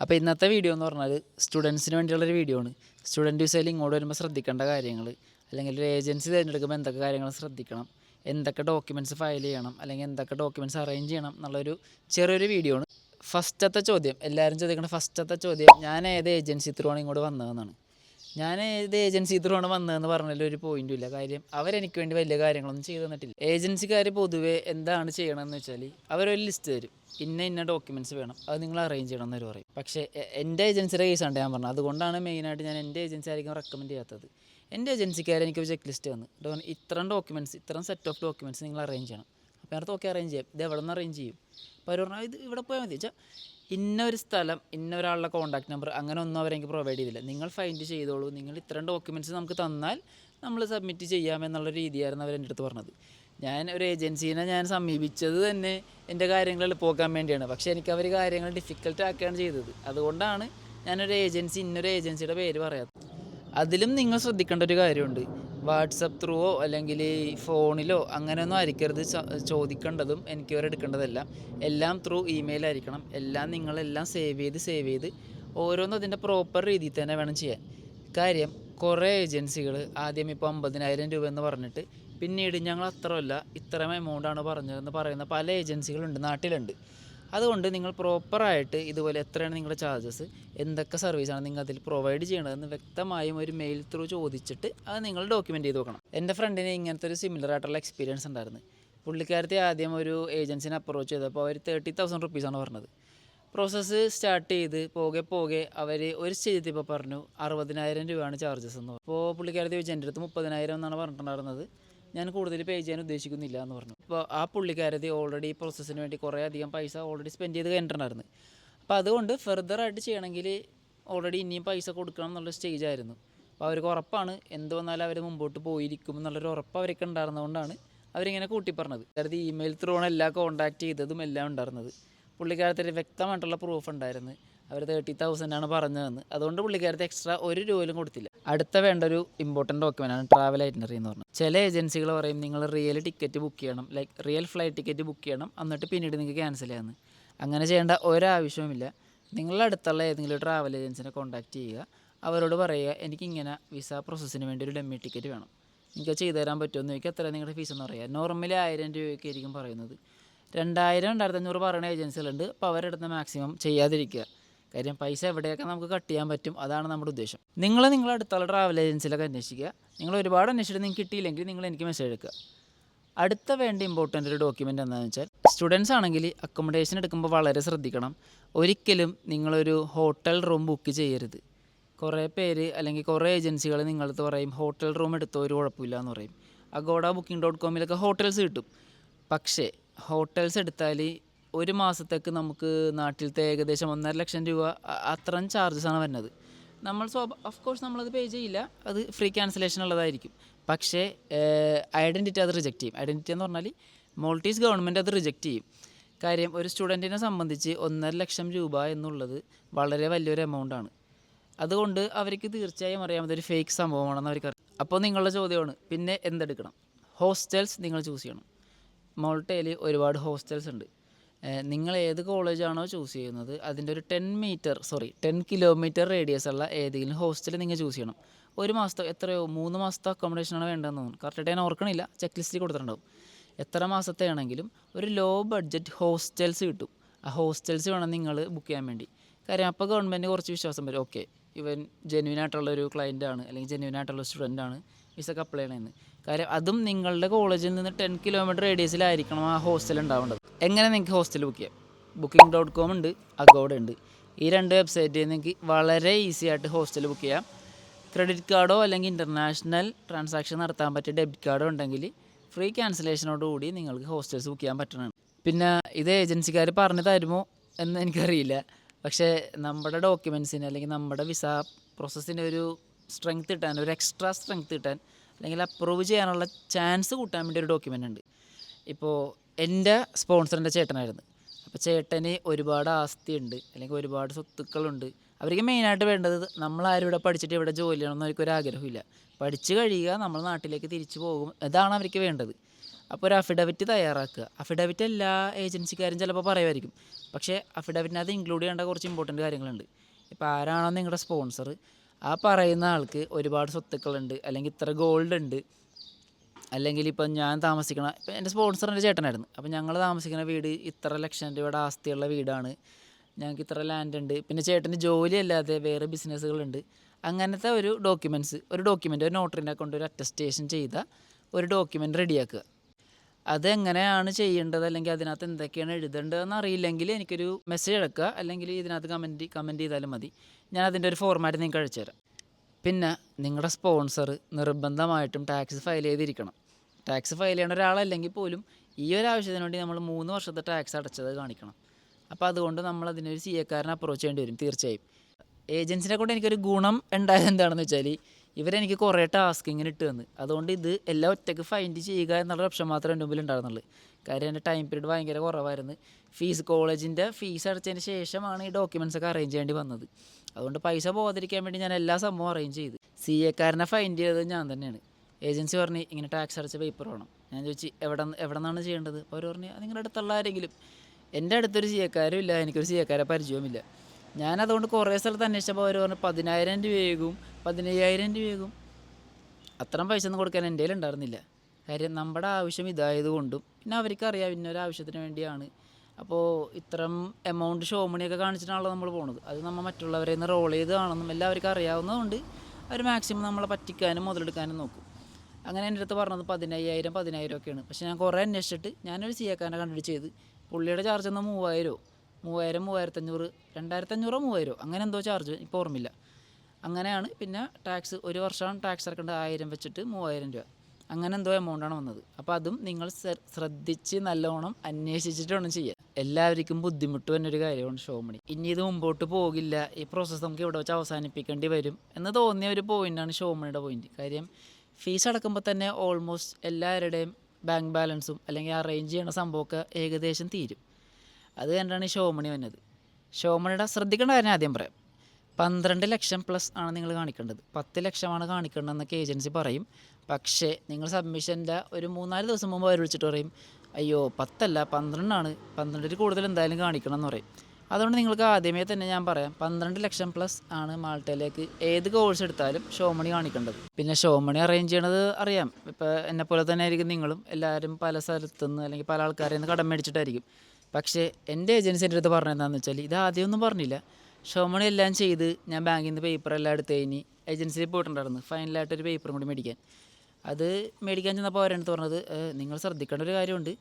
അപ്പോൾ ഇന്നത്തെ വീഡിയോ എന്ന് പറഞ്ഞാൽ സ്റ്റുഡൻസിന് വേണ്ടിയുള്ളൊരു വീഡിയോ ആണ്. സ്റ്റുഡന്റ് വിസയിൽ ഇങ്ങോട്ട് വരുമ്പോൾ ശ്രദ്ധിക്കേണ്ട കാര്യങ്ങൾ അല്ലെങ്കിൽ ഒരു ഏജൻസി തിരഞ്ഞെടുക്കുമ്പോൾ എന്തൊക്കെ കാര്യങ്ങൾ ശ്രദ്ധിക്കണം എന്തൊക്കെ ഡോക്യുമെന്റ്സ് ഫയൽ ചെയ്യണം അല്ലെങ്കിൽ എന്തൊക്കെ ഡോക്യുമെന്റ്സ് അറേഞ്ച് ചെയ്യണം എന്നുള്ളൊരു ചെറിയൊരു വീഡിയോ ആണ്. ഫസ്റ്റത്തെ ചോദ്യം എല്ലാവരും ചോദിക്കുന്ന ഫസ്റ്റത്തെ ചോദ്യം ഞാൻ ഏത് ഏജൻസി ത്രൂ ആണ് ഇങ്ങോട്ട് വന്നതെന്നാണ്. ഞാൻ ഏത് ഏജൻസി ത്രൂ ആണ് വന്നതെന്ന് പറഞ്ഞാലും ഒരു പോയിന്റും ഇല്ല. കാര്യം അവരെനിക്ക് വേണ്ടി വലിയ കാര്യങ്ങളൊന്നും ചെയ്തു തന്നിട്ടില്ല. ഏജൻസിക്കാർ പൊതുവേ എന്താണ് ചെയ്യണമെന്ന് വെച്ചാൽ അവരൊരു ലിസ്റ്റ് തരും. ഇന്ന ഇന്ന ഡോക്യുമെന്റ്സ് വേണം. അത് നിങ്ങൾ അറേഞ്ച് ചെയ്യണം എന്നൊരു പറയും. പക്ഷേ എന്റെ ഏജൻസിയുടെ കേസാണ് ഞാൻ പറഞ്ഞത്. അതുകൊണ്ടാണ് മെയിനായിട്ട് ഞാൻ എന്റെ ഏജൻസി ആയിരിക്കും റെക്കമെൻഡ് ചെയ്യാത്തത്. എന്റെ ഏജൻസിക്കാർ എനിക്ക് ചെക്ക് ലിസ്റ്റ് വന്ന് ഇത്രയും ഡോക്യുമെന്റ്സ് ഇത്രയും സെറ്റ് ഓഫ് ഡോക്യുമെന്റ്സ് നിങ്ങൾ അറേഞ്ച് ചെയ്യണം. അപ്പോൾ ഞാൻ ഓക്കെ അറേഞ്ച് ചെയ്യാം. ഇത് എവിടെ നിന്ന് അറേഞ്ച് ചെയ്യും അപ്പോൾ അവർ പറഞ്ഞാൽ ഇത് ഇവിടെ പോയാൽ മതി. വെച്ചാൽ ഇന്ന ഒരു സ്ഥലം ഇന്ന ഒരാളുടെ കോൺടാക്ട് നമ്പർ അങ്ങനെ ഒന്നും അവരെനിക്ക് പ്രൊവൈഡ് ചെയ്തില്ല. നിങ്ങൾ ഫൈൻഡ് ചെയ്തോളൂ. നിങ്ങൾ ഇത്രയും ഡോക്യുമെന്റ്സ് നമുക്ക് തന്നാൽ നമ്മൾ സബ്മിറ്റ് ചെയ്യാമെന്നുള്ള രീതിയായിരുന്നു അവർ എന്റെ അടുത്ത് പറഞ്ഞത്. ഞാൻ ഒരു ഏജൻസീനെ ഞാൻ സമീപിച്ചത് തന്നെ എന്റെ കാര്യങ്ങൾ എളുപ്പമാക്കാൻ വേണ്ടിയാണ്. പക്ഷേ എനിക്ക് അവർ കാര്യങ്ങൾ ഡിഫിക്കൽട്ട് ആക്കുകയാണ് ചെയ്തത്. അതുകൊണ്ടാണ് ഞാനൊരു ഏജൻസി ഇന്നൊരു ഏജൻസിയുടെ പേര് പറയാത്തത്. അതിലും നിങ്ങൾ ശ്രദ്ധിക്കേണ്ട ഒരു കാര്യമുണ്ട്. വാട്സപ്പ് ത്രൂവോ അല്ലെങ്കിൽ ഫോണിലോ അങ്ങനെയൊന്നും ആയിരിക്കരുത് ചോദിക്കേണ്ടതും എനിക്ക് വരെ എടുക്കേണ്ടതല്ല. എല്ലാം ത്രൂ ഇമെയിൽ ആയിരിക്കണം. എല്ലാം നിങ്ങളെല്ലാം സേവ് ചെയ്ത് സേവ് ചെയ്ത് ഓരോന്നും അതിന്റെ പ്രോപ്പർ രീതിയിൽ തന്നെ വേണം ചെയ്യാൻ. കാര്യം കുറേ ഏജൻസികൾ ആദ്യം ഇപ്പോൾ അമ്പതിനായിരം രൂപ എന്ന് പറഞ്ഞിട്ട് പിന്നീട് ഞങ്ങൾ അത്രയല്ല ഇത്രയും എമൗണ്ടാണ് പറഞ്ഞതെന്ന് പറയുന്ന പല ഏജൻസികളുണ്ട് നാട്ടിലുണ്ട്. അതുകൊണ്ട് നിങ്ങൾ പ്രോപ്പറായിട്ട് ഇതുപോലെ എത്രയാണ് നിങ്ങളുടെ ചാർജസ് എന്തൊക്കെ സർവീസാണ് നിങ്ങൾ അതിൽ പ്രൊവൈഡ് ചെയ്യണതെന്ന് വ്യക്തമായും ഒരു മെയിൽ ത്രൂ ചോദിച്ചിട്ട് അത് നിങ്ങൾ ഡോക്യുമെന്റ് ചെയ്ത് വെക്കണം. എന്റെ ഫ്രണ്ടിന് ഇങ്ങനത്തെ ഒരു സിമിലർ ആയിട്ടുള്ള എക്സ്പീരിയൻസ് ഉണ്ടായിരുന്നു. പുള്ളിക്കാരത്തെ ആദ്യം ഒരു ഏജൻസിനെ അപ്രോച്ച് ചെയ്തപ്പോൾ അവർ തേർട്ടി തൗസൻഡ് റുപ്പീസാണ് പറഞ്ഞത്. പ്രോസസ്സ് സ്റ്റാർട്ട് ചെയ്ത് പോകെ പോകെ അവർ ഒരു സ്റ്റേജ് ഇപ്പോൾ പറഞ്ഞു അറുപതിനായിരം രൂപയാണ് ചാർജസ് എന്ന് അപ്പോൾ പുള്ളിക്കാരത്തെ ചോദിച്ചു എന്റെ അടുത്ത് മുപ്പതിനായിരം എന്നാണ് പറഞ്ഞിട്ടുണ്ടായിരുന്നത്. ഞാൻ കൂടുതൽ പേ ചെയ്യാൻ ഉദ്ദേശിക്കുന്നില്ല എന്ന് പറഞ്ഞു. അപ്പോൾ ആ പുള്ളിക്കാരതി ഓൾറെഡി ഈ പ്രോസസ്സിന് വേണ്ടി കുറേ അധികം പൈസ ഓൾറെഡി സ്പെൻഡ് ചെയ്ത് കഴിഞ്ഞിട്ടുണ്ടായിരുന്നു. അപ്പോൾ അതുകൊണ്ട് ഫെർദറായിട്ട് ചെയ്യണമെങ്കിൽ ഓൾറെഡി ഇനിയും പൈസ കൊടുക്കണം എന്നുള്ള സ്റ്റേജ് ആയിരുന്നു. അപ്പോൾ അവർക്ക് ഉറപ്പാണ് എന്ത് വന്നാലും അവർ മുമ്പോട്ട് പോയിരിക്കും എന്നുള്ളൊരു ഉറപ്പ് അവരൊക്കെ ഉണ്ടായിരുന്നതുകൊണ്ടാണ് അവരിങ്ങനെ കൂട്ടി പറഞ്ഞത് അതായത് ഇമെയിൽ ത്രൂ ആണ് എല്ലാ കോൺടാക്ട് ചെയ്തതും എല്ലാം ഉണ്ടായിരുന്നത്. പുള്ളിക്കാരത്തിൽ വ്യക്തമായിട്ടുള്ള പ്രൂഫ് ഉണ്ടായിരുന്നു. അവർ തേർട്ടി തൗസൻഡ് ആണ് പറഞ്ഞതെന്ന്. അതുകൊണ്ട് പുള്ളിക്കാരത്തെ എക്സ്ട്രാ ഒരു രൂപയിലും കൊടുത്തില്ല. അടുത്ത വേണ്ട ഒരു ഇമ്പോർട്ടന്റ് ഡോക്യുമെന്റ് ആണ് ട്രാവൽ ഐറ്റിനറി എന്ന് പറഞ്ഞത്. ചില ഏജൻസികൾ പറയും നിങ്ങൾ റിയൽ ടിക്കറ്റ് ബുക്ക് ചെയ്യണം. Like real flight ticket book ചെയ്യണം. എന്നിട്ട് പിന്നീട് നിങ്ങൾക്ക് ക്യാൻസൽ ചെയ്യാമെന്ന് അങ്ങനെ ചെയ്യേണ്ട ഒരാവശ്യവുമില്ല. നിങ്ങളുടെ അടുത്തുള്ള ഏതെങ്കിലും ട്രാവൽ ഏജൻസിനെ കോൺടാക്ട് ചെയ്യുക. അവരോട് പറയുക എനിക്കിങ്ങനെ വിസ പ്രോസസ്സിന് വേണ്ടി ഒരു ഡമ്മി ടിക്കറ്റ് വേണം. നിങ്ങൾക്ക് ചെയ്തു തരാൻ പറ്റുമോ? എന്ന് ചോദിക്കുക എത്ര നിങ്ങളുടെ ഫീസ് എന്ന് പറയുക. നോർമലി ആയിരം രൂപയൊക്കെ ആയിരിക്കും പറയുന്നത്. രണ്ടായിരം രണ്ടായിരത്തഞ്ഞൂറ് പറയുന്ന ഏജൻസികളുണ്ട് അപ്പോൾ അവരുടെ അടുത്ത് മാക്സിമം ചെയ്യാതിരിക്കുക. കാര്യം പൈസ എവിടെയൊക്കെ നമുക്ക് കട്ട് ചെയ്യാൻ പറ്റും അതാണ് നമ്മുടെ ഉദ്ദേശം. നിങ്ങൾ നിങ്ങളുടെ അടുത്തുള്ള ട്രാവൽ ഏജൻസിയിലൊക്കെ അന്വേഷിക്കുക. നിങ്ങൾ ഒരുപാട് അന്വേഷിച്ചിട്ട് നിങ്ങൾക്ക് കിട്ടിയില്ലെങ്കിൽ നിങ്ങൾ എനിക്ക് മെസ്സേജ് എടുക്കുക അടുത്ത വേണ്ട ഇമ്പോർട്ടന്റ് ഒരു ഡോക്യുമെന്റ് എന്താണെന്ന് വെച്ചാൽ സ്റ്റുഡൻസ് ആണെങ്കിൽ അക്കോമഡേഷൻ എടുക്കുമ്പോൾ വളരെ ശ്രദ്ധിക്കണം. ഒരിക്കലും നിങ്ങളൊരു ഹോട്ടൽ റൂം ബുക്ക് ചെയ്യരുത്. കുറേ പേര് അല്ലെങ്കിൽ കുറേ ഏജൻസികൾ നിങ്ങളടുത്ത് പറയും ഹോട്ടൽ റൂം എടുത്തോ ഒരു കുഴപ്പമില്ല എന്ന് പറയും. അഗോഡ ബുക്കിംഗ് ഡോട്ട് കോമിലൊക്കെ ഹോട്ടൽസ് കിട്ടും. പക്ഷേ ഹോട്ടൽസ് എടുത്താൽ ഒരു മാസത്തേക്ക് നമുക്ക് നാട്ടിലത്തെ ഏകദേശം ഒന്നര ലക്ഷം രൂപ അത്രയും ചാർജസ് ആണ് വരുന്നത്. നമ്മൾ സ്വാഭ ഓഫ് കോഴ്സ് നമ്മളത് പേ ചെയ്യില്ല. അത് ഫ്രീ ക്യാൻസലേഷൻ ഉള്ളതായിരിക്കും. പക്ഷേ ഐഡന്റിറ്റി അത് റിജക്റ്റ് ചെയ്യും. ഐഡന്റിറ്റി എന്ന് പറഞ്ഞാൽ മോൾട്ടീസ് ഗവൺമെന്റ് അത് റിജക്റ്റ് ചെയ്യും. കാര്യം ഒരു സ്റ്റുഡന്റിനെ സംബന്ധിച്ച് ഒന്നര ലക്ഷം രൂപ എന്നുള്ളത് വളരെ വലിയൊരു എമൗണ്ട് ആണ്. അതുകൊണ്ട് അവർക്ക് തീർച്ചയായും അറിയാം ഒരു ഫേക്ക് സംഭവമാണെന്ന് അവർക്ക് അറിയാം. അപ്പോൾ നിങ്ങളുടെ ചോദ്യമാണ് പിന്നെ എന്തെടുക്കണം? ഹോസ്റ്റൽസ് നിങ്ങൾ ചൂസ് ചെയ്യണം. മോൾട്ടയിൽ ഒരുപാട് ഹോസ്റ്റൽസ് ഉണ്ട്. നിങ്ങൾ ഏത് കോളേജാണോ ചൂസ് ചെയ്യുന്നത് അതിന്റെ ഒരു ten metre sorry ten kilometre radius ഉള്ള ഏതെങ്കിലും ഹോസ്റ്റൽ നിങ്ങൾ ചൂസ് ചെയ്യണം. ഒരു മാസത്തെ എത്രയോ മൂന്ന് മാസത്തെ അക്കോമഡേഷനാണ് വേണ്ടതെന്ന് തോന്നുന്നു. കറക്റ്റായിട്ട് ഞാൻ ഓർക്കണില്ല ചെക്ക് ലിസ്റ്റിൽ കൊടുത്തിട്ടുണ്ടാവും. എത്ര മാസത്തെ ആണെങ്കിലും ഒരു ലോ ബഡ്ജറ്റ് ഹോസ്റ്റൽസ് കിട്ടും. ആ ഹോസ്റ്റൽസ് വേണം നിങ്ങൾ ബുക്ക് ചെയ്യാൻ വേണ്ടി. കാര്യം അപ്പോൾ ഗവൺമെന്റ് കുറച്ച് വിശ്വാസം വരും. ഓക്കെ ഇവൻ ജെന്യൂൻ ആയിട്ടുള്ള ഒരു ക്ലയന്റ് ആണ് അല്ലെങ്കിൽ ജെന്യൂൻ ആയിട്ടുള്ള സ്റ്റുഡന്റ് ആണ് വിസക്ക് അപ്ലൈ ചെയ്യണമെന്ന് കാര്യം അതും നിങ്ങളുടെ കോളേജിൽ നിന്ന് ടെൻ കിലോമീറ്റർ റേഡിയസിലായിരിക്കണം ആ ഹോസ്റ്റൽ ഉണ്ടാവേണ്ടത്. എങ്ങനെ നിങ്ങൾക്ക് ഹോസ്റ്റൽ ബുക്ക് ചെയ്യാം? ബുക്കിംഗ് ഡോട്ട് കോം ഉണ്ട് അഗോഡ് ഉണ്ട്. ഈ രണ്ട് വെബ്സൈറ്റിൽ നിങ്ങൾക്ക് വളരെ ഈസി ആയിട്ട് ഹോസ്റ്റൽ ബുക്ക് ചെയ്യാം. ക്രെഡിറ്റ് കാർഡോ അല്ലെങ്കിൽ ഇന്റർനാഷണൽ ട്രാൻസാക്ഷൻ നടത്താൻ പറ്റിയ ഡെബിറ്റ് കാർഡോ ഉണ്ടെങ്കിൽ ഫ്രീ ക്യാൻസലേഷനോടുകൂടി നിങ്ങൾക്ക് ഹോസ്റ്റൽസ് ബുക്ക് ചെയ്യാൻ പറ്റണം പിന്നെ ഇത് ഏജൻസിക്കാർ പറഞ്ഞു തരുമോ എന്ന് എനിക്കറിയില്ല. പക്ഷേ നമ്മുടെ ഡോക്യുമെൻസിന് അല്ലെങ്കിൽ നമ്മുടെ വിസ പ്രോസസ്സിന് ഒരു സ്ട്രെങ്ത് കിട്ടാൻ ഒരു എക്സ്ട്രാ സ്ട്രെങ്ത് കിട്ടാൻ അല്ലെങ്കിൽ അപ്രൂവ് ചെയ്യാനുള്ള ചാൻസ് കൂട്ടാൻ വേണ്ടി ഒരു ഡോക്യുമെന്റ് ഉണ്ട്. ഇപ്പോൾ എന്റെ സ്പോൺസറിന്റെ ചേട്ടനായിരുന്നു. അപ്പോൾ ചേട്ടന് ഒരുപാട് ആസ്തിയുണ്ട് അല്ലെങ്കിൽ ഒരുപാട് സ്വത്തുക്കളുണ്ട്. അവർക്ക് മെയിനായിട്ട് വേണ്ടത് നമ്മളാരും ഇവിടെ പഠിച്ചിട്ട് ഇവിടെ ജോലി ചെയ്യണമെന്ന് അവർക്ക് ഒരു ആഗ്രഹമില്ല പഠിച്ചു കഴിയുക നമ്മൾ നാട്ടിലേക്ക് തിരിച്ചു പോകും ഇതാണ് അവർക്ക് വേണ്ടത്. അപ്പോൾ ഒരു അഫിഡവിറ്റ് തയ്യാറാക്കുക. അഫിഡവിറ്റ് എല്ലാ ഏജൻസിക്കാരും ചിലപ്പോൾ പറയുമായിരിക്കും. പക്ഷേ അഫിഡവിറ്റിനകത്ത് ഇൻക്ലൂഡ് ചെയ്യേണ്ട കുറച്ച് ഇമ്പോർട്ടന്റ് കാര്യങ്ങളുണ്ട്. ഇപ്പോൾ ആരാണോ നിങ്ങളുടെ സ്പോൺസർ ആ പറയുന്ന ആൾക്ക് ഒരുപാട് സ്വത്തുക്കളുണ്ട് അല്ലെങ്കിൽ ഇത്ര ഗോൾഡ് ഉണ്ട്. അല്ലെങ്കിൽ ഇപ്പം ഞാൻ താമസിക്കണ ഇപ്പം എന്റെ സ്പോൺസർ എന്റെ ചേട്ടനായിരുന്നു. അപ്പം ഞങ്ങൾ താമസിക്കുന്ന വീട് ഇത്ര ലക്ഷം രൂപയുടെ ആസ്തിയുള്ള വീടാണ്. ഞങ്ങൾക്ക് ഇത്ര ലാൻഡ് ഉണ്ട്. പിന്നെ ചേട്ടന് ജോലിയല്ലാതെ വേറെ ബിസിനസ്സുകളുണ്ട് അങ്ങനത്തെ ഒരു ഡോക്യുമെന്റ്സ് ഒരു ഡോക്യുമെന്റ് ഒരു നോട്ടറിനെ കൊണ്ട് ഒരു അറ്റസ്റ്റേഷൻ ചെയ്ത ഒരു ഡോക്യുമെന്റ് റെഡിയാക്കുക അതെങ്ങനെയാണ് ചെയ്യേണ്ടത്? അല്ലെങ്കിൽ അതിനകത്ത് എന്തൊക്കെയാണ് എഴുതേണ്ടതെന്ന് അറിയില്ലെങ്കിൽ എനിക്കൊരു മെസ്സേജ് അടക്കുക അല്ലെങ്കിൽ ഇതിനകത്ത് കമന്റ് കമന്റ് ചെയ്താലും മതി. ഞാൻ അതിന്റെ ഒരു ഫോർമാറ്റ് നിങ്ങൾക്ക് അയച്ചു തരാം. പിന്നെ നിങ്ങളുടെ സ്പോൺസർ നിർബന്ധമായിട്ടും ടാക്സ് ഫയൽ ചെയ്തിരിക്കണം. ടാക്സ് ഫയൽ ചെയ്യേണ്ട ഒരാളല്ലെങ്കിൽ പോലും ഈ ഒരു ആവശ്യത്തിന് വേണ്ടി നമ്മൾ മൂന്ന് വർഷത്തെ ടാക്സ് അടച്ചത് കാണിക്കണം. അപ്പോൾ അതുകൊണ്ട് നമ്മൾ അതിനൊരു സി എക്കാരനെ അപ്രോച്ച് ചെയ്യേണ്ടി വരും. തീർച്ചയായും. ഏജൻസിനെ കൊണ്ട് എനിക്കൊരു ഗുണം ഉണ്ടായത് എന്താണെന്ന് വെച്ചാൽ ഇവരെനിക്ക് കുറേ ടാസ്ക് ഇങ്ങനെ ഇട്ട് തന്നു. അതുകൊണ്ട് ഇത് എല്ലാം ഒറ്റയ്ക്ക് ഫൈൻഡ് ചെയ്യുക എന്നുള്ള ഓപ്ഷൻ മാത്രമേ എന്റെ മുമ്പിൽ ഉണ്ടായിരുന്നുള്ളൂ. കാര്യം എന്റെ ടൈം പീരീഡ് ഭയങ്കര കുറവായിരുന്നു. ഫീസ് കോളേജിന്റെ ഫീസ് അടച്ചതിന് ശേഷമാണ് ഈ ഡോക്യുമെൻസ് ഒക്കെ അറേഞ്ച് ചെയ്യേണ്ടി വന്നത്. അതുകൊണ്ട് പൈസ പോകാതിരിക്കാൻ വേണ്ടി ഞാൻ എല്ലാ സംഭവം അറേഞ്ച് ചെയ്തു. സി എക്കാരനെ ഫൈൻഡ് ചെയ്തത് ഞാൻ തന്നെയാണ്. ഏജൻസി പറഞ്ഞ് ഇങ്ങനെ ടാക്സ് അടച്ച പേപ്പർ വേണം. ഞാൻ ചോദിച്ചു എവിടെ എവിടെ നിന്നാണ് ചെയ്യേണ്ടത്? അവർ പറഞ്ഞു "അത് നിങ്ങളുടെ അടുത്തുള്ള ആരെങ്കിലും. എന്റെ അടുത്തൊരു സി എക്കാരും ഇല്ല. എനിക്കൊരു സി എക്കാരെ പരിചയവുമില്ല. ഞാനതുകൊണ്ട് കുറേ സ്ഥലത്ത് അന്വേഷിച്ചപ്പോൾ അവർ പറഞ്ഞു പതിനായിരം രൂപയാകും. പതിനയ്യായിരം രൂപയാകും. അത്രയും പൈസ ഒന്നും കൊടുക്കാൻ എന്റെ ഉണ്ടായിരുന്നില്ല. കാര്യം നമ്മുടെ ആവശ്യം ഇതായതുകൊണ്ടും പിന്നെ അവർക്കറിയാം ഇന്നൊരു ആവശ്യത്തിന് വേണ്ടിയാണ്. അപ്പോൾ ഇത്തരം എമൗണ്ട് ഷോ മണിയൊക്കെ കാണിച്ചിട്ടാണല്ലോ നമ്മൾ പോണത്. അത് നമ്മൾ മറ്റുള്ളവരെ നിന്ന് റോൾ ചെയ്ത് കാണുന്നു എല്ലാവർക്കും അറിയാവുന്നതുകൊണ്ട് അവർ മാക്സിമം നമ്മളെ പറ്റിക്കാനും മുതലെടുക്കാനും നോക്കും. അങ്ങനെ എന്റെ അടുത്ത് പറഞ്ഞത് പതിനയ്യായിരം പതിനായിരം ഒക്കെയാണ്. പക്ഷേ ഞാൻ കുറേ അന്വേഷിച്ചിട്ട് ഞാനൊരു സിയാക്കാരനെ കണ്ടിട്ട് ചെയ്ത്. പുള്ളിയുടെ ചാർജ് എന്നാൽ മൂവായിരമോ മൂവായിരം മൂവായിരത്തഞ്ഞൂറ് രണ്ടായിരത്തഞ്ഞൂറോ മൂവായിരമോ അങ്ങനെ എന്തോ ചാർജ് ഇപ്പോൾ ഓർമ്മയില്ല. അങ്ങനെയാണ് പിന്നെ ടാക്സ് ഒരു വർഷമാണ് ടാക്സ് അടക്കേണ്ടത് ആയിരം വെച്ചിട്ട് മൂവായിരം രൂപ. അങ്ങനെ എന്തോ എമൗണ്ടാണ് വന്നത്. അപ്പോൾ അതും നിങ്ങൾ ശ്ര- ശ്രദ്ധിച്ച് നല്ലോണം അന്വേഷിച്ചിട്ട് വേണം ചെയ്യാൻ എല്ലാവർക്കും ബുദ്ധിമുട്ട് തന്നെ ഒരു കാര്യമാണ് ഷോമണി ഇനി ഇത് മുമ്പോട്ട് പോകില്ല. ഈ പ്രോസസ്സ് നമുക്ക് ഇവിടെ വെച്ച് അവസാനിപ്പിക്കേണ്ടി വരും എന്ന് തോന്നിയ ഒരു പോയിന്റാണ് ഷോമണിയുടെ പോയിന്റ് കാര്യം ഫീസ് അടക്കുമ്പോൾ തന്നെ ഓൾമോസ്റ്റ് എല്ലാവരുടെയും ബാങ്ക് ബാലൻസും അല്ലെങ്കിൽ അറേഞ്ച് ചെയ്യണ സംഭവമൊക്കെ ഏകദേശം തീരും. അത് കണ്ടാണ് ഷോമണി വന്നത്. ഷോമണിയുടെ ശ്രദ്ധിക്കേണ്ട കാര്യം ആദ്യം പറയാം. പന്ത്രണ്ട് ലക്ഷം പ്ലസ് ആണ് നിങ്ങൾ കാണിക്കേണ്ടത്. പത്ത് ലക്ഷമാണ് കാണിക്കേണ്ടതെന്നൊക്കെ ഏജൻസി പറയും. പക്ഷേ നിങ്ങൾ സബ്മിഷന്റെ ഒരു മൂന്നാൽ ദിവസം മുമ്പ് അവർ വിളിച്ചിട്ട് പറയും അയ്യോ പത്തല്ല പന്ത്രണ്ടാണ്. പന്ത്രണ്ടിൽ കൂടുതൽ എന്തായാലും കാണിക്കണം എന്ന് പറയും. അതുകൊണ്ട് നിങ്ങൾക്ക് ആദ്യമേ തന്നെ ഞാൻ പറയാം പന്ത്രണ്ട് ലക്ഷം പ്ലസ് ആണ് മാൾട്ടയിലേക്ക് ഏത് കോഴ്സ് എടുത്താലും ഷോമണി കാണിക്കേണ്ടത്. പിന്നെ ഷോമണി അറേഞ്ച് ചെയ്യണത് അറിയാം. ഇപ്പോൾ എന്നെ പോലെ തന്നെ ആയിരിക്കും നിങ്ങളും. എല്ലാവരും പല സ്ഥലത്തുനിന്ന് അല്ലെങ്കിൽ പല ആൾക്കാരിൽ നിന്ന് കടം മേടിച്ചിട്ടായിരിക്കും. പക്ഷേ എന്റെ ഏജൻസിന്റെ അടുത്ത് പറഞ്ഞതെന്താണെന്ന് വെച്ചാൽ ഇത് ആദ്യമൊന്നും പറഞ്ഞില്ല. ഷോമണി എല്ലാം ചെയ്ത് ഞാൻ ബാങ്കിൽ നിന്ന് പേപ്പർ എല്ലാം എടുത്ത് കഴിഞ്ഞ് ഏജൻസിയിൽ പോയിട്ടുണ്ടായിരുന്നു. ഫൈനലായിട്ട് ഒരു പേപ്പറും കൂടി മേടിക്കാൻ. അത് മേടിക്കാൻ ചെന്നപ്പോൾ അവരെടുത്ത് പറഞ്ഞത് നിങ്ങൾ ശ്രദ്ധിക്കേണ്ട ഒരു കാര്യമുണ്ട്.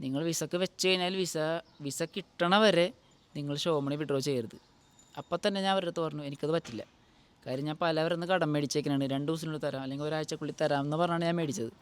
നിങ്ങൾ വിസക്ക് വെച്ച് കഴിഞ്ഞാൽ വിസ വിസ കിട്ടണ വരെ നിങ്ങൾ ഷോമണി വിഡ്രോ ചെയ്യരുത്. അപ്പം തന്നെ ഞാൻ അവരുടെ അടുത്ത് പറഞ്ഞു എനിക്കത് പറ്റില്ല. കാര്യം ഞാൻ പലവരിന്ന് കടം മേടിച്ചേക്കാനാണ് രണ്ട് ദിവസത്തിനുള്ളിൽ തരാം അല്ലെങ്കിൽ ഒരാഴ്ചക്കുള്ളിൽ തരാം എന്ന് പറഞ്ഞാണ് ഞാൻ മേടിച്ചത്.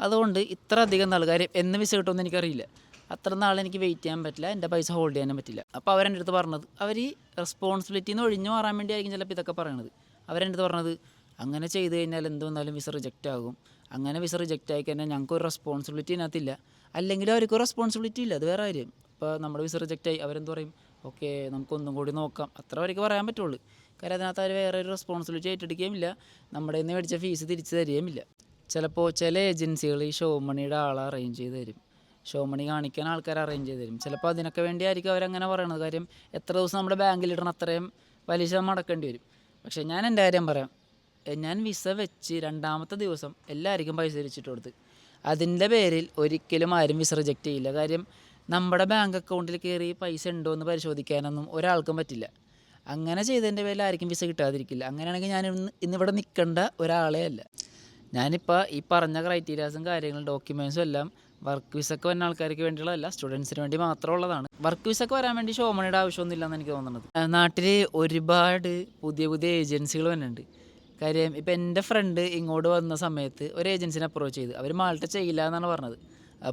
അതുകൊണ്ട് ഇത്ര അധികം നാൾ കാര്യം എന്ന് വിസ കിട്ടുമെന്ന് എനിക്കറിയില്ല. അത്ര നാൾ എനിക്ക് വെയിറ്റ് ചെയ്യാൻ പറ്റില്ല. എന്റെ പൈസ ഹോൾഡ് ചെയ്യാനും പറ്റില്ല. അപ്പോൾ അവരെന്റെ അടുത്ത് പറഞ്ഞത് അവർ ഈ റെസ്പോൺസിബിലിറ്റി നിന്ന് ഒഴിഞ്ഞു മാറാൻ വേണ്ടി ആയിരിക്കും ചിലപ്പോൾ ഇതൊക്കെ പറയണത്. അവരെന്റെ അടുത്ത് പറഞ്ഞത് അങ്ങനെ ചെയ്ത് കഴിഞ്ഞാൽ എന്ത് വന്നാലും വിസ റിജക്റ്റ് ആകും. അങ്ങനെ വിസ റിജക്റ്റ് ആയി കഴിഞ്ഞാൽ ഞങ്ങൾക്ക് ഒരു റെസ്പോൺസിബിലിറ്റി ഇതിനകത്തില്ല അല്ലെങ്കിൽ അവർക്ക് റെസ്പോൺസിബിലിറ്റി ഇല്ല. അത് വേറെ കാര്യം. ഇപ്പോൾ നമ്മുടെ വിസ റിജക്റ്റ് ആയി അവരെന്ത് പറയും? ഓക്കെ നമുക്കൊന്നും കൂടി നോക്കാം. അത്ര വരയ്ക്ക് പറയാൻ പറ്റുള്ളൂ. കാര്യം അതിനകത്ത് അവർ വേറെ ഒരു റെസ്പോൺസിബിലിറ്റി ഏറ്റെടുക്കുകയും ഇല്ല. നമ്മുടെ നിന്ന് മേടിച്ച ഫീസ് തിരിച്ചു തരികയും ഇല്ല. ചിലപ്പോൾ ചില ഏജൻസികൾ ഈ ഷോ മണിയുടെ ആളെ അറേഞ്ച് ചെയ്ത് തരും. ഷോ മണി കാണിക്കാൻ ആൾക്കാർ അറേഞ്ച് ചെയ്ത് തരും. ചിലപ്പോൾ അതിനൊക്കെ വേണ്ടിയായിരിക്കും അവരങ്ങനെ പറയണത്. കാര്യം എത്ര ദിവസം നമ്മുടെ ബാങ്കിൽ ഇടണം അത്രയും പലിശ മടക്കേണ്ടി വരും. പക്ഷേ ഞാൻ എന്റെ കാര്യം പറയാം. ഞാൻ വിസ വെച്ച് രണ്ടാമത്തെ ദിവസം എല്ലാവർക്കും പൈസ തിരിച്ചിട്ട് കൊടുത്ത്. അതിന്റെ പേരിൽ ഒരിക്കലും ആരും വിസ റിജക്റ്റ് ചെയ്യില്ല. കാര്യം നമ്മുടെ ബാങ്ക് അക്കൗണ്ടിൽ കയറി പൈസ ഉണ്ടോ എന്ന് പരിശോധിക്കാനൊന്നും ഒരാൾക്കും പറ്റില്ല. അങ്ങനെ ചെയ്തതിന്റെ പേരിൽ ആർക്കും വിസ കിട്ടാതിരിക്കില്ല. അങ്ങനെയാണെങ്കിൽ ഞാൻ ഇന്ന് ഇന്നിവിടെ നിൽക്കേണ്ട ഒരാളേ അല്ല. ഞാനിപ്പോൾ ഈ പറഞ്ഞ ക്രൈറ്റീരിയാസും കാര്യങ്ങളും ഡോക്യുമെൻസും എല്ലാം വർക്ക് വിസക്ക് വരുന്ന ആൾക്കാർക്ക് വേണ്ടിയുള്ളതല്ല സ്റ്റുഡൻസിന് വേണ്ടി മാത്രമുള്ളതാണ്. വർക്ക് വിസക്ക് വരാൻ വേണ്ടി ഷോമണിയുടെ ആവശ്യമൊന്നുമില്ലെന്ന് എനിക്ക് തോന്നുന്നത്. നാട്ടിൽ ഒരുപാട് പുതിയ പുതിയ ഏജൻസികൾ വരുന്നുണ്ട് കാര്യം ഇപ്പം എന്റെ ഫ്രണ്ട് ഇങ്ങോട്ട് വന്ന സമയത്ത് ഒരു ഏജൻസിനെ അപ്രോച്ച് ചെയ്ത്. അവർ മാൾട്ട ചെയ്യില്ല എന്നാണ് പറഞ്ഞത്.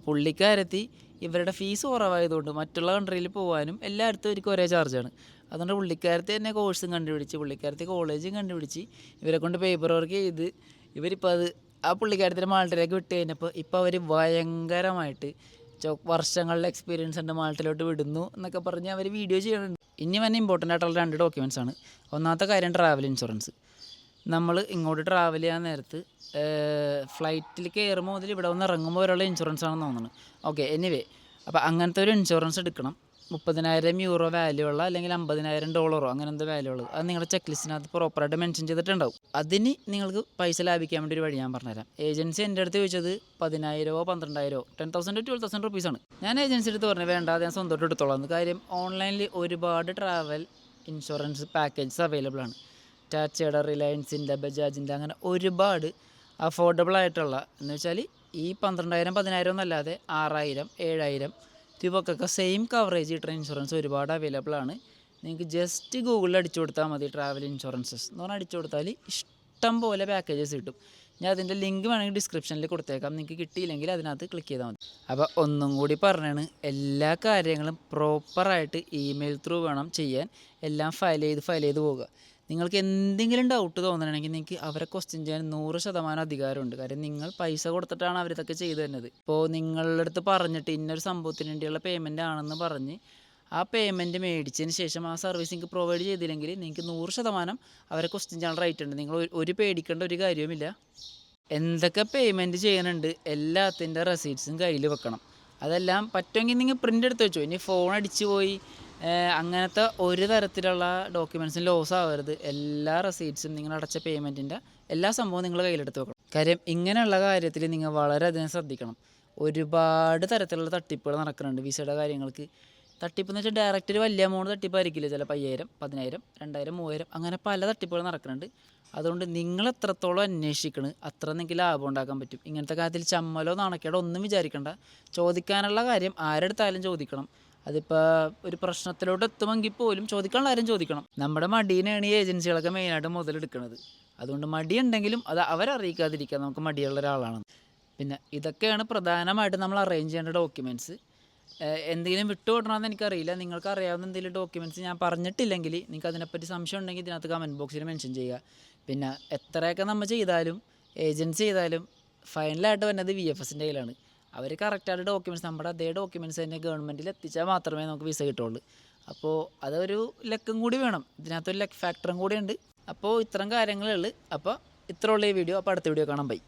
പുള്ളിക്കാരത്തി ഇവരുടെ ഫീസ് കുറവായതുകൊണ്ട് മറ്റുള്ള കൺട്രിയിൽ പോകാനും എല്ലായിടത്തും അവർക്ക് ഒരേ ചാർജാണ് അതുകൊണ്ട് പുള്ളിക്കാരത്തി തന്നെ കോഴ്സും കണ്ടുപിടിച്ച് പുള്ളിക്കാരത്തി കോളേജും കണ്ടുപിടിച്ച് ഇവരെ കൊണ്ട് പേപ്പർ വർക്ക് ചെയ്ത് ഇവരിപ്പോൾ അത് ആ പുള്ളിക്കാരത്തിന്റെ മാൾട്ടിലേക്ക് വിട്ട് കഴിഞ്ഞപ്പോൾ ഇപ്പോൾ അവർ ഭയങ്കരമായിട്ട് വർഷങ്ങളുടെ എക്സ്പീരിയൻസ് ഉണ്ട് മാൾട്ടിലോട്ട് വിടുന്നു എന്നൊക്കെ പറഞ്ഞ് അവർ വീഡിയോ ചെയ്യുന്നുണ്ട്. ഇനി വന്നെ ഇമ്പോർട്ടന്റ് ആയിട്ടുള്ള രണ്ട് ഡോക്യുമെന്റ്സ് ആണ്. ഒന്നാമത്തെ കാര്യം ട്രാവൽ ഇൻഷുറൻസ് നമ്മൾ ഇങ്ങോട്ട് ട്രാവൽ ചെയ്യാൻ നേരത്ത് ഫ്ലൈറ്റിൽ കയറുമ്പോൾ മുതൽ ഇവിടെ വന്ന് ഇറങ്ങുമ്പോൾ ഒരാളുടെ ഇൻഷുറൻസ് ആണെന്ന് തോന്നുന്നത് ഓക്കെ എനിവേ അപ്പോൾ അങ്ങനത്തെ ഒരു ഇൻഷുറൻസ് എടുക്കണം. മുപ്പതിനായിരം യൂറോ വാല്യൂ ഉള്ള അല്ലെങ്കിൽ അമ്പതിനായിരം ഡോളറോ അങ്ങനെ എന്തോ വാല്യൂ ഉള്ളത്. അത് നിങ്ങളുടെ ചെക്ക് ലിസ്റ്റിനകത്ത് പ്രോപ്പറായിട്ട് മെൻഷൻ ചെയ്തിട്ടുണ്ടാവും. അതിന് നിങ്ങൾക്ക് പൈസ ലാഭിക്കാൻ വേണ്ടി ഒരു വഴി ഞാൻ പറഞ്ഞുതരാം. ഏജൻസി എന്റെ അടുത്ത് ചോദിച്ചത് പതിനായിരമോ പന്ത്രണ്ടായിരമോ ടെൻ തൗസൻഡ് ട്വൽവ് തൗസൻഡ് റുപ്പീസാണ് ഞാൻ ഏജൻസി അടുത്ത് പറഞ്ഞു വേണ്ട അത് ഞാൻ സ്വന്തമായിട്ട് എടുത്തോളാം. കാര്യം ഓൺലൈനിൽ ഒരുപാട് ട്രാവൽ ഇൻഷുറൻസ് പാക്കേജസ് അവൈലബിൾ ആണ്. ടാറ്റയുടെ റിലയൻസിന്റെ ബജാജിന്റെ അങ്ങനെ ഒരുപാട് അഫോർഡബിൾ ആയിട്ടുള്ള എന്ന് വെച്ചാൽ ഈ പന്ത്രണ്ടായിരം പതിനായിരം എന്നല്ലാതെ ആറായിരം ഏഴായിരം രൂപക്കൊക്കെ സെയിം കവറേജ് ട്രെയിൻ ഇൻഷുറൻസ് ഒരുപാട് അവൈലബിൾ ആണ്. നിങ്ങൾക്ക് ജസ്റ്റ് ഗൂഗിളിൽ അടിച്ചു കൊടുത്താൽ മതി ട്രാവൽ ഇൻഷുറൻസസ് എന്ന് പറഞ്ഞാൽ അടിച്ചു കൊടുത്താൽ ഇഷ്ടം പോലെ പാക്കേജസ് കിട്ടും. ഞാൻ അതിന്റെ ലിങ്ക് വേണമെങ്കിൽ ഡിസ്ക്രിപ്ഷനിൽ കൊടുത്തേക്കാം. നിങ്ങൾക്ക് കിട്ടിയില്ലെങ്കിൽ അതിനകത്ത് ക്ലിക്ക് ചെയ്താൽ മതി. അപ്പോൾ ഒന്നും കൂടി പറഞ്ഞാണ് എല്ലാ കാര്യങ്ങളും പ്രോപ്പറായിട്ട് ഇമെയിൽ ത്രൂ വേണം ചെയ്യാൻ. എല്ലാം ഫയൽ ചെയ്ത് ഫയൽ ചെയ്ത് പോവുക. നിങ്ങൾക്ക് എന്തെങ്കിലും ഡൗട്ട് തോന്നണമെങ്കിൽ നിങ്ങൾക്ക് അവരെ ക്വസ്റ്റ്യൻ ചെയ്യാൻ നൂറ് ശതമാനം അധികാരമുണ്ട്. കാര്യം നിങ്ങൾ പൈസ കൊടുത്തിട്ടാണ് അവരിതൊക്കെ ചെയ്തു തരുന്നത്. ഇപ്പോൾ നിങ്ങളുടെ അടുത്ത് പറഞ്ഞിട്ട് ഇന്നൊരു സംഭവത്തിന് വേണ്ടിയുള്ള പേയ്മെന്റ് ആണെന്ന് പറഞ്ഞ് ആ പേയ്മെന്റ് മേടിച്ചതിന് ശേഷം ആ സർവീസ് നിങ്ങൾക്ക് പ്രൊവൈഡ് ചെയ്തില്ലെങ്കിൽ നിങ്ങൾക്ക് നൂറ് ശതമാനം അവരെ ക്വസ്റ്റ്യൻ ചെയ്യാൻ റൈറ്റ് ഉണ്ട്. നിങ്ങൾ ഒരു- പേടിക്കേണ്ട ഒരു കാര്യവുമില്ല. എന്തൊക്കെ പേയ്മെന്റ് ചെയ്യുന്നുണ്ട് എല്ലാത്തിന്റെ റെസീറ്റ്സും കയ്യിൽ വെക്കണം. അതെല്ലാം പറ്റുമെങ്കിൽ നിങ്ങൾ പ്രിന്റ് എടുത്ത് വെച്ചോ. ഇനി ഫോൺ അടിച്ചു പോയി അങ്ങനത്തെ ഒരു തരത്തിലുള്ള ഡോക്യുമെൻസും ലോസ് ആവരുത്. എല്ലാ റെസീറ്റ്സും നിങ്ങൾ അടച്ച പേയ്മെന്റിന്റെ എല്ലാ സംഭവവും നിങ്ങൾ കയ്യിലെടുത്ത് വെക്കണം. കാര്യം ഇങ്ങനെയുള്ള കാര്യത്തിൽ നിങ്ങൾ വളരെയധികം ശ്രദ്ധിക്കണം. ഒരുപാട് തരത്തിലുള്ള തട്ടിപ്പുകൾ നടക്കുന്നുണ്ട് വിസയുടെ കാര്യങ്ങൾക്ക്. തട്ടിപ്പ് എന്ന് വെച്ചാൽ ഡയറക്റ്റ് ഒരു വലിയ എമൗണ്ട് തട്ടിപ്പായിരിക്കില്ല? ചിലപ്പോൾ അയ്യായിരം പതിനായിരം രണ്ടായിരം മൂവായിരം അങ്ങനെ പല തട്ടിപ്പുകൾ നടക്കുന്നുണ്ട്. അതുകൊണ്ട് നിങ്ങൾ എത്രത്തോളം അന്വേഷിക്കണ് അത്ര നിങ്ങൾക്ക് ലാഭം ഉണ്ടാക്കാൻ പറ്റും. ഇങ്ങനത്തെ കാര്യത്തിൽ ചമ്മലോ നാണക്കേടോ ഒന്നും വിചാരിക്കേണ്ട. ചോദിക്കാനുള്ള കാര്യം ആരെടുത്താലും ചോദിക്കണം. അതിപ്പോൾ ഒരു പ്രശ്നത്തിലോട്ട് എത്തുമെങ്കിൽ പോലും ചോദിക്കാനുള്ള ആരും ചോദിക്കണം. നമ്മുടെ മടീനെയാണ് ഈ ഏജൻസികളൊക്കെ മെയിനായിട്ട് മുതലെടുക്കുന്നത് അതുകൊണ്ട് മടിയുണ്ടെങ്കിലും അത് അവരറിയിക്കാതിരിക്കുക നമുക്ക് മടിയുള്ള ഒരാളാണ്. പിന്നെ ഇതൊക്കെയാണ് പ്രധാനമായിട്ട് നമ്മൾ അറേഞ്ച് ചെയ്യേണ്ട ഡോക്യുമെന്റ്സ് എന്തെങ്കിലും വിട്ടുകൊടണമെന്ന് എനിക്കറിയില്ല. നിങ്ങൾക്ക് അറിയാവുന്ന എന്തെങ്കിലും ഡോക്യുമെന്റ്സ് ഞാൻ പറഞ്ഞിട്ടില്ലെങ്കിൽ നിങ്ങൾക്ക് അതിനെപ്പറ്റി സംശയം ഉണ്ടെങ്കിൽ ഇതിനകത്ത് കമന്റ് ബോക്സിൽ മെൻഷൻ ചെയ്യുക. പിന്നെ എത്രയൊക്കെ നമ്മൾ ചെയ്താലും ഏജൻസി ചെയ്താലും ഫൈനലായിട്ട് വരുന്നത് വി എഫ് എസിന്റെ കയ്യിലാണ്. അവർ കറക്റ്റായിട്ട് ഡോക്യുമെന്റ്സ് നമ്മുടെ അതേ ഡോക്യുമെന്റ്സ് തന്നെ ഗവൺമെന്റിൽ എത്തിച്ചാൽ മാത്രമേ നമുക്ക് വിസ കിട്ടുള്ളൂ. അപ്പോൾ അതൊരു ലക്കും കൂടി വേണം. ഇതിനകത്തൊരു ലക്ക് ഫാക്ടറും കൂടി ഉണ്ട്. അപ്പോൾ ഇത്തരം കാര്യങ്ങളുള്ളൂ അപ്പോൾ ഇത്ര ഉള്ള ഈ വീഡിയോ അപ്പോൾ അടുത്ത വീഡിയോ കാണാൻ ബൈ